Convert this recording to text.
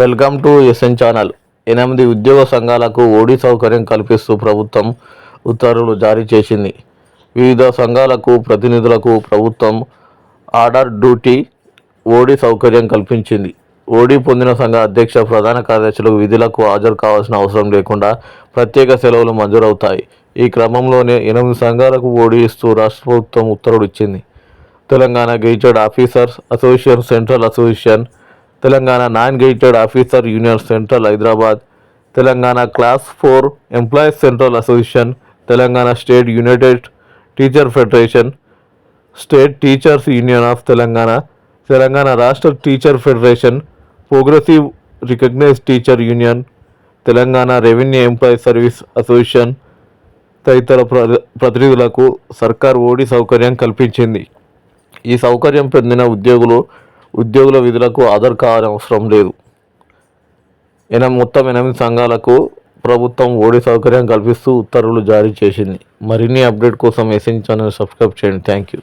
Welcome to SN channel. ఎనిమిది ఉద్యోగ సంఘాలకు ఓడి సౌకర్యం కల్పిస్తూ ప్రభుత్వం ఉత్తర్వులు జారీ చేసింది. వివిధ సంఘాలకు ప్రతినిధులకు ప్రభుత్వం ఆర్డర్ డ్యూటీ ఓడి సౌకర్యం కల్పించింది. ఓడి పొందిన సంఘ అధ్యక్ష ప్రధాన కార్యదర్శులకు విధులకు హాజరు కావాల్సిన అవసరం లేకుండా ప్రత్యేక సెలవులు మంజూరవుతాయి. ఈ క్రమంలోనే ఎనిమిది సంఘాలకు ఓడి ఇస్తూ రాష్ట్ర ప్రభుత్వం ఉత్తర్వులు ఇచ్చింది. Telangana gazetted officers association central association Telangana non gazetted officer union central Hyderabad Telangana class four employees central association Telangana state united teacher federation state teachers union of Telangana Telangana రాష్ట్ర teacher federation progressive recognize teacher union Telangana revenue employee service association తదితర ప్ర- ప్రతినిధులకు సర్కార్ ఓడి సౌకర్యం కల్పించింది. ఈ సౌకర్యం పొందిన ఉద్యోగులు ఉద్యోగుల విధులకు ఆధార్ కార్డు అవసరం లేదు. ఎన మొత్తం ఎనిమిది సంఘాలకు ప్రభుత్వం ఓడి సౌకర్యం కల్పిస్తూ ఉత్తర్వులు జారీ చేసింది. మరిన్ని అప్డేట్ కోసం ఎస్ఎన్ ఛానల్ సబ్స్క్రైబ్ చేయండి. Thank you